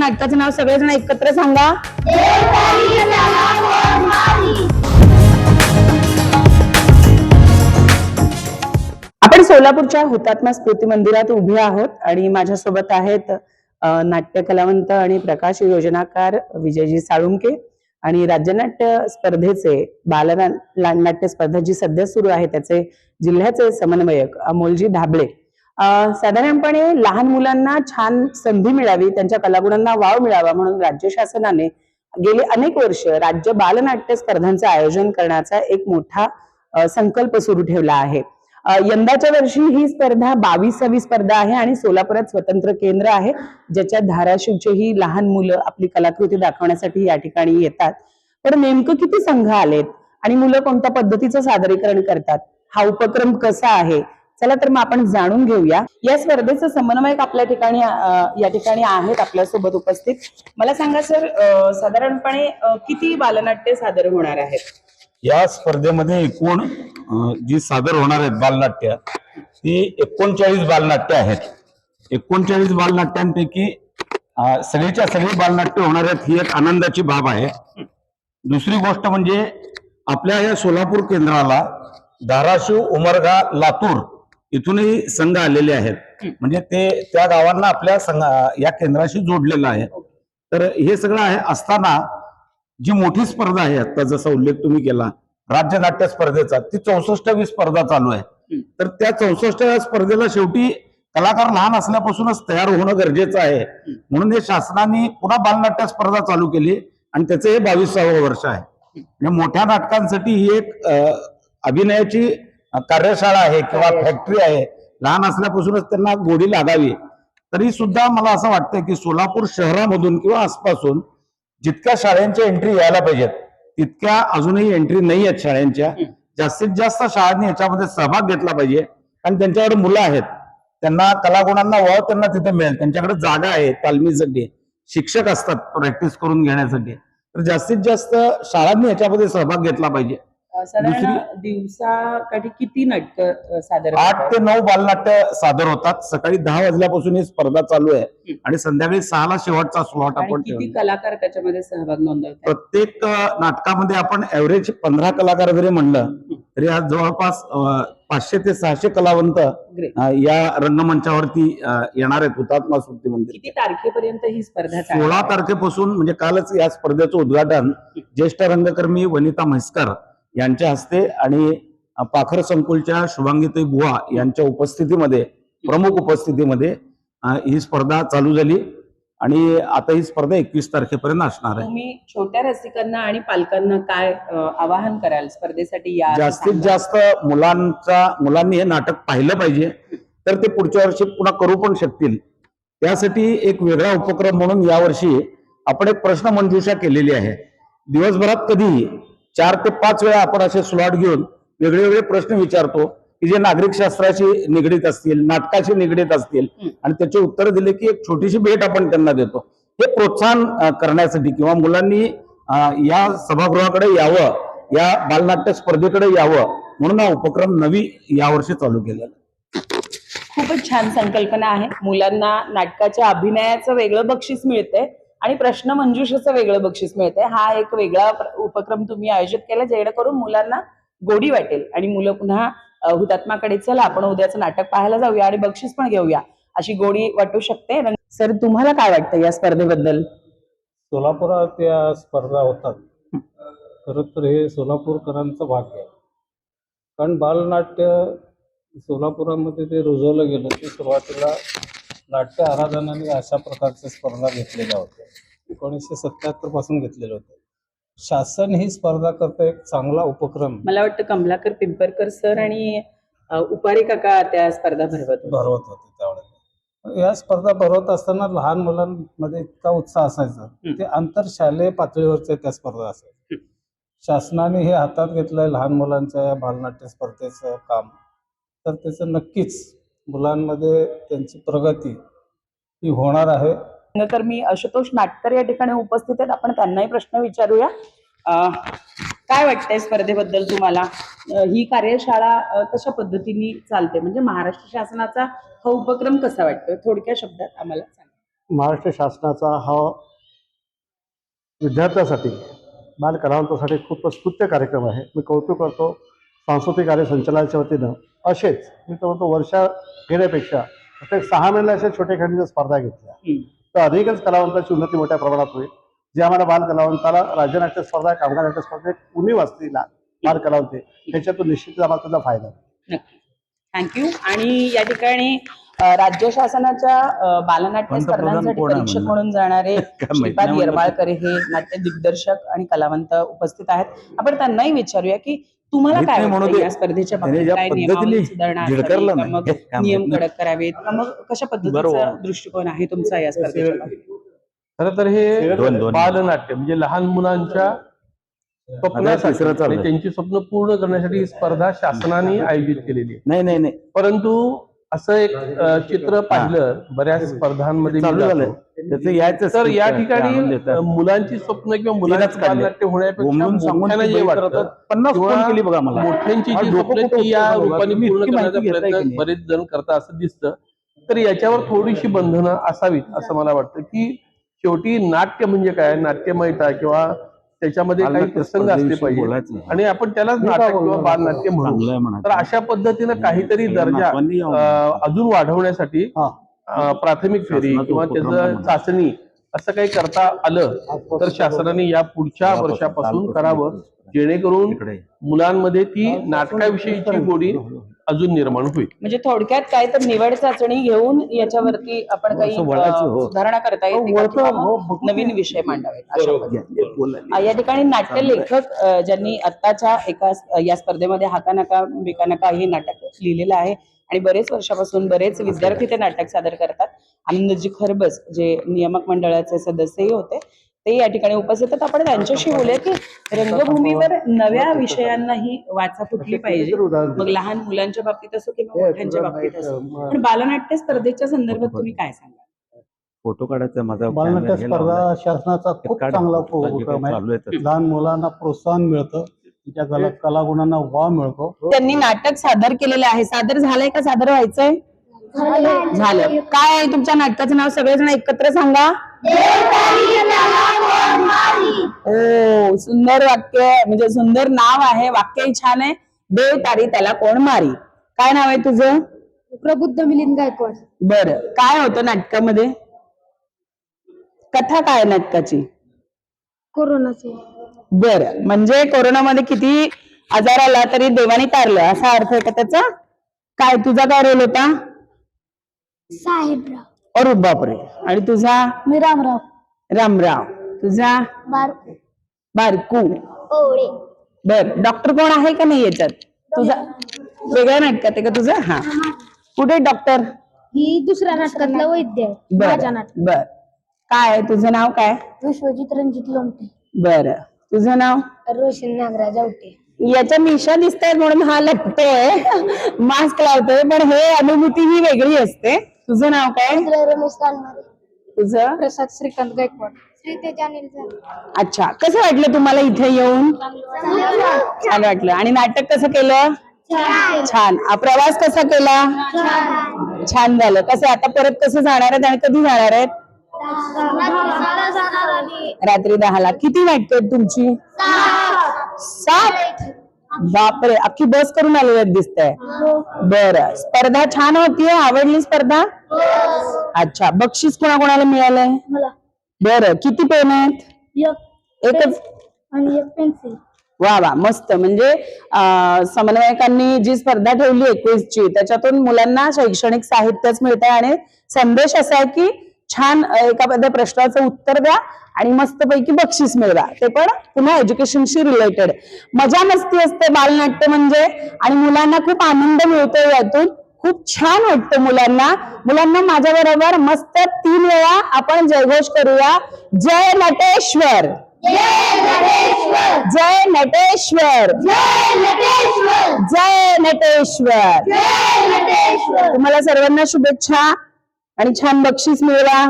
नाटकाचं नाव सगळेजण एकत्र सांगा. आपण सोलापूरच्या हुतात्मा स्मृती मंदिरात उभे आहोत आणि माझ्यासोबत आहेत नाट्य कलावंत आणि प्रकाश योजनाकार विजयजी साळुंके आणि राज्यनाट्य स्पर्धेचे बालनाट्य स्पर्धा जी सध्या सुरू आहे त्याचे जिल्ह्याचे समन्वयक अमोलजी धाबळे साधारणपणे लहान मुलांना छान संधी मिळावी त्यांच्या कलागुणांना वाव मिळावा म्हणून राज्य शासनाने गेली अनेक वर्ष राज्य बालनाट्य स्पर्धांचं आयोजन करण्याचा एक मोठा संकल्प सुरू ठेवला आहे. यंदाच्या वर्षी ही स्पर्धा बावीसावी स्पर्धा आहे आणि सोलापुरात स्वतंत्र केंद्र आहे ज्याच्यात धाराशिवचे ही लहान मुलं आपली कलाकृती दाखवण्यासाठी या ठिकाणी येतात. पण नेमकं किती संघ आलेत आणि मुलं कोणत्या पद्धतीचं सादरीकरण करतात? हा उपक्रम कसा आहे? चला तर मग आपण जाणून घेऊया. या स्पर्धेचं समन्वयक आपल्या ठिकाणी या ठिकाणी आहेत आपल्यासोबत उपस्थित. मला सांगा सर साधारणपणे किती बालनाट्य सादर होणार आहेत? या स्पर्धेमध्ये एकूण जी सादर होणार आहेत बालनाट्य ती एकोणचाळीस बालनाट्य आहेत. एकोणचाळीस बालनाट्यांपैकी सगळीच्या सगळी बालनाट्य होणार आहेत ही एक आनंदाची बाब आहे. दुसरी गोष्ट म्हणजे आपल्या या सोलापूर केंद्राला धाराशिव उमरगा लातूर इथूनही संघ आलेले आहेत. म्हणजे ते त्या गावांना आपल्या संघ या केंद्राशी जोडलेलं आहे. तर हे सगळं आहे असताना जी मोठी स्पर्धा आहे आता जसा उल्लेख तुम्ही केला राज्य नाट्य स्पर्धेचा ती चौसष्टावी स्पर्धा चालू आहे. तर त्या चौसष्टाव्या स्पर्धेला शेवटी कलाकार लहान असल्यापासूनच तयार होणं गरजेचं आहे. म्हणून हे शासनाने पुन्हा बालनाट्य स्पर्धा चालू केली आणि त्याचं हे बावीसावं वर्ष आहे. म्हणजे मोठ्या नाटकांसाठी ही एक अभिनयाची कार्यशाळा आहे किंवा फॅक्टरी आहे लहान असल्यापासूनच त्यांना गोडी लागावी. तरी सुद्धा मला असं वाटतं की सोलापूर शहरामधून किंवा आसपासून जितक्या शाळांच्या एंट्री यायला पाहिजेत तितक्या अजूनही एंट्री नाही आहेत शाळांच्या. जास्तीत जास्त शाळांनी याच्यामध्ये सहभाग घेतला पाहिजे. कारण त्यांच्याकडे मुलं आहेत. त्यांना कलागुणांना वाव त्यांना तिथे मिळेल. त्यांच्याकडे जागा आहे तालमीसाठी शिक्षक असतात प्रॅक्टिस करून घेण्यासाठी. तर जास्तीत जास्त शाळांनी याच्यामध्ये सहभाग घेतला पाहिजे. साधारण दिवसाकाठी किती नाटक सादर आठ? ते नऊ बालनाट्य सादर होतात. सकाळी दहा वाजल्यापासून ही स्पर्धा चालू आहे. आणि संध्याकाळी सहाला शेवटचा स्लॉट आपण किती कलाकार त्याच्यामध्ये सहभाग नोंदवतात? प्रत्येक नाटकामध्ये आपण ऍव्हरेज पंधरा कलाकार जरी म्हणलं तरी आज जवळपास पाचशे ते सहाशे कलावंत या रंगमंचावरती येणार आहेत. हुतात्मा स्मृती मंदिर. किती तारखेपर्यंत ही स्पर्धा सोळा? तारखेपासून म्हणजे कालच या स्पर्धेचं उद्घाटन ज्येष्ठ रंगकर्मी वनिता म्हैसकर यांच्या हस्ते आणि पाखर संकुलच्या शुभांगीताई बुवा यांच्या उपस्थितीमध्ये प्रमुख उपस्थितीमध्ये ही स्पर्धा चालू झाली. आणि आता ही स्पर्धा एकवीस तारखेपर्यंत असणार आहे. तुम्ही छोट्या रसिकांना आणि पालकांना काय आवाहन कराल स्पर्धेसाठी या जास्तीत. जास्त मुलांचा मुलांनी हे नाटक पाहिलं पाहिजे तर ते पुढच्या वर्षी पुन्हा करू पण शकतील. त्यासाठी एक वेगळा उपक्रम म्हणून यावर्षी आपण एक प्रश्न मंजुषा केलेली आहे. दिवसभरात कधीही चार ते पाच वेळा आपण असे स्लॉट घेऊन वेगळे वेगळे प्रश्न विचारतो की जे नागरिक शास्त्राशी निगडीत असतील नाटकाशी निगडीत असतील आणि त्याचे उत्तर दिले की एक छोटीशी भेट आपण त्यांना देतो. हे प्रोत्साहन करण्यासाठी किंवा मुलांनी या सभागृहाकडे यावं या बालनाट्य स्पर्धेकडे यावं म्हणून हा उपक्रम नवी यावर्षी चालू केलेला. खूपच छान संकल्पना आहे. मुलांना नाटकाच्या अभिनयाचं वेगळं बक्षीस मिळतंय. आणि प्रश्न मंजुषाचं वेगळं बक्षीस मिळतंय. हा एक वेगळा उपक्रम तुम्ही आयोजित केला जेणेकरून मुलांना गोडी वाटेल. आणि मुलं पुन्हा हुतात्माकडे चला आपण उद्याचं नाटक पाहायला जाऊया आणि बक्षीस पण घेऊया. अशी गोडी वाटू शकते. सर तुम्हाला काय वाटतं या स्पर्धेबद्दल? सोलापुरात या स्पर्धा होतात. खरं तर हे सोलापूरकरांचं भाग्य आहे. कारण बालनाट्य सोलापुरामध्ये ते रुजवलं गेलं. ते सुरुवातीला नाट्य आराधनाने अशा प्रकारच्या स्पर्धा घेतलेल्या होत्या. एकोणीसशे सत्याहत्तरपासून घेतलेल्या होत्या. शासन ही स्पर्धा करतं एक चांगला उपक्रम मला वाटतं कमलाकर पिंपरकर सर आणि उपारी काका त्या स्पर्धा भरवत होते. भरवत होते त्यावेळेला. या स्पर्धा भरवत असताना लहान मुलांमध्ये इतका उत्साह असायचा. ते आंतरशालेय पातळीवरच्या त्या स्पर्धा असायच्या. शासनाने हे हातात घेतलंय लहान मुलांच्या या बालनाट्य स्पर्धेचं काम. तर त्याचं नक्कीच मुलांमध्ये त्यांची प्रगती ही होणार आहे. तर मी आशुतोष नाटकर या ठिकाणी उपस्थित आहेत. आपण त्यांनाही प्रश्न विचारूया. अं, काय वाटतंय स्पर्धेबद्दल तुम्हाला? ही कार्यशाळा कशा पद्धतीने चालते? म्हणजे महाराष्ट्र शासनाचा हा उपक्रम कसा वाटतोय? थोडक्या शब्दात आम्हाला सांगा. महाराष्ट्र शासनाचा हा विद्यार्थ्यांसाठी बाल कलावंतासाठी खूप स्तुत्य कार्यक्रम आहे. मी कौतुक करतो. सांस्कृतिक कार्य संचालनाच्या वतीनं असेच मी तर म्हणतो वर्षा घेण्यापेक्षा प्रत्येक सहा महिन्याला अशा छोट्या खेळांच्या स्पर्धा घेतल्या. तर अधिकच कलावंताची उन्नती मोठ्या प्रमाणात होईल जे आम्हाला बाल कलावंताला राज्यनाट्य स्पर्धा कामगार नाट्य स्पर्धेत उणीव असतील बाल कलावंते त्याच्यातून निश्चितच आम्हाला त्याचा फायदा होईल. थँक्यू आणि या ठिकाणी राज्य शासनाच्या बालनाट्य स्पर्धांसाठी परीक्षक? म्हणून जाणारे श्रीपाद. येरमाळकर हे नाट्य दिग्दर्शक आणि कलावंत उपस्थित आहेत आपण त्यांनाही विचारूया की तुम्हाला काय वाटतं दे. या स्पर्धेच्या बाबतीत नियम. कडक करावेत मग कशा पद्धतीचा बरोबर. दृष्टिकोन आहे तुमचा या स्पर्धेच्या खर तर हे दोन दोन बालनाट्य म्हणजे लहान मुलांच्या स्वप्नासाठी. त्यांची स्वप्न पूर्ण करण्यासाठी ही स्पर्धा शासनाने आयोजित केलेली आहे नाही नाही नाही परंतु असं एक चित्र पाहिलं बऱ्याच स्पर्धांमध्ये चालू. त्याचं यायचं तर या ठिकाणी मुलांची स्वप्न किंवा काढले. बालनाट्य होण्यापेक्षा. पन्नास केली बघा मला मोठ्यांची जी स्वप्न ती या. रूपाने पूर्ण करण्याचा प्रयत्न? बरेच जण करतात असं दिसतं तर याच्यावर थोडीशी बंधनं असावीत असं मला वाटतं की शेवटी नाट्य म्हणजे काय नाट्यमयता किंवा त्याच्यामध्ये काही प्रसंग असले पाहिजे. आणि आपण त्यालाच नाटक किंवा बालनाट्य म्हणू. तर अशा पद्धतीनं काहीतरी दर्जा अजून वाढवण्यासाठी प्राथमिक फेरी किंवा त्याचं. चाचणी असं काही करता आलं तर शासनाने या पुढच्या वर्षापासून करावं जेणेकरून. मुलांमध्ये ती नाटकाविषयीची गोडी अजून निर्माण होईल म्हणजे थोडक्यात काय तर निवड चाचणी घेऊन याच्यावरती आपण काही वळायचं, अ, हो. सुधारणा करता किंवा हो. नवीन विषय मांडावेत अशा पद्धतीने. बोलायला. अ, या ठिकाणी नाट्य लेखक ज्यांनी आत्ताच्या एका या स्पर्धेमध्ये हाकानाका बिकानाका हे नाटक लिहिलेलं आहे आणि बरेच वर्षापासून बरेच विद्यार्थी ते नाटक सादर करतात आनंदजी खरबस जे नियामक मंडळाचे सदस्यही होते ते या ठिकाणी उपस्थित आहेत. आपण त्यांच्याशी बोलूया की रंगभूमीवर नव्या विषयांनाही वाचा फुटली पाहिजे. मग लहान मुलांच्या बाबतीत असो किंवा मोठ्यांच्या बाबतीत असो. पण बालनाट्य स्पर्धेच्या संदर्भात तुम्ही काय सांगा फोटो काढायचा माझा बालनाट्य स्पर्धा. शासनाचा खूप. चांगला उपक्रम आहे. चालू आहे ते. लहान मुलांना प्रोत्साहन मिळतं. कला कलागुणांना वाव मिळतो. त्यांनी नाटक सादर केलेलं आहे. सादर झालंय का? सादर व्हायचंय? झालं. काय आहे तुमच्या नाटकाचं नाव? सगळेजण एकत्र सांगा. ओ सुंदर वाक्य. म्हणजे सुंदर नाव आहे वाक्यही छान आहे. देव तारी त्याला कोण मारी? काय नाव आहे तुझं? प्रबुद्ध मिलिंद गायकवाड. बर. काय होतं नाटकामध्ये? कथा काय नाटकाची? कोरोनाचे. बर. म्हणजे कोरोनामध्ये किती आजार आला तरी देवाने तारलं. असा अर्थ आहे का त्याचा? काय? तुझा काय रोल होता? साहेबराव. अरे बापरे. आणि तुझा? मी रामराव. रामराव. तुझा? बारकू. बारकू. ओळे. बर डॉक्टर कोण आहे का नाही याच्यात? तुझा? वेगळ्या नाटकात आहे का तुझा? हा. कुठे डॉक्टर ही दुसऱ्या नाटकातला वैद्य आहे. बर माझ्या नाटक बर. काय तुझं नाव काय? विश्वजित रणजित लोमटे. बर. तुझं नाव? रोशन नागराज आवटे. याच्या मिशा दिसत म्हणून हा लपतोय. मास्क लावतोय पण हे अनुभूती ही वेगळी असते. तुझं नाव काय? रमेश तुझं? प्रसाद श्रीकांत गायकवाड. अनिल अच्छा. कसं वाटलं तुम्हाला इथे येऊन? छान वाटलं. आणि नाटक कसं केलं? छान. आ, प्रवास कसा केला? छान. झालं. कसं आता परत कसं जाणार आहेत आणि कधी जाणार आहेत? रात्री दहाला. किती नाटकं आहेत तुमची सात? बापरे अख्खी बस करून आलेली आहेत दिसतंय. बरं. स्पर्धा छान होतीये आवडली स्पर्धा? अच्छा. बक्षीस कोणाकोणाला मिळालंय? मला. बरं. किती पेन आहेत? एक. एकच? आणि एक पेन्सिल. वा वा. मस्त. म्हणजे समन्वयकांनी जी स्पर्धा ठेवली एकवीस ची त्याच्यातून मुलांना शैक्षणिक साहित्यच मिळत आहे आणि संदेश असा आहे की छान एखाद्या प्रश्नाचं उत्तर द्या आणि मस्तपैकी बक्षीस मिळवा. ते पण पुन्हा एज्युकेशनशी रिलेटेड मजा मस्ती असते बालनाट्य म्हणजे आणि मुलांना खूप आनंद मिळतो यातून. खूप छान वाटतं मुलांना. मुलांना माझ्या बरोबर मस्त तीन वेळा आपण जयघोष करूया. जय नटेश्वर! जय नटेश्वर! जय नटेश्वर! तुम्हाला सर्वांना शुभेच्छा. आणि छान बक्षीस मिळवा